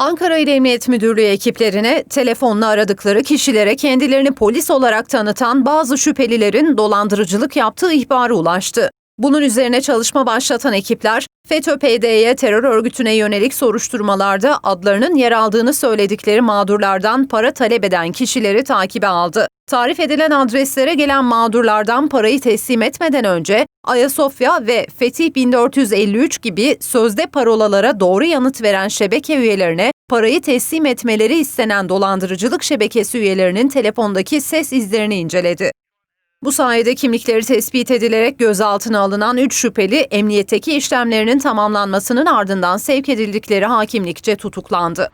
Ankara İl Emniyet Müdürlüğü ekiplerine telefonla aradıkları kişilere kendilerini polis olarak tanıtan bazı şüphelilerin dolandırıcılık yaptığı ihbarı ulaştı. Bunun üzerine çalışma başlatan ekipler, FETÖ-PDY terör örgütüne yönelik soruşturmalarda adlarının yer aldığını söyledikleri mağdurlardan para talep eden kişileri takibe aldı. Tarif edilen adreslere gelen mağdurlardan parayı teslim etmeden önce Ayasofya ve Fetih 1453 gibi sözde parolalara doğru yanıt veren şebeke üyelerine parayı teslim etmeleri istenen dolandırıcılık şebekesi üyelerinin telefondaki ses izlerini inceledi. Bu sayede kimlikleri tespit edilerek gözaltına alınan 3 şüpheli emniyetteki işlemlerinin tamamlanmasının ardından sevk edildikleri hakimlikçe tutuklandı.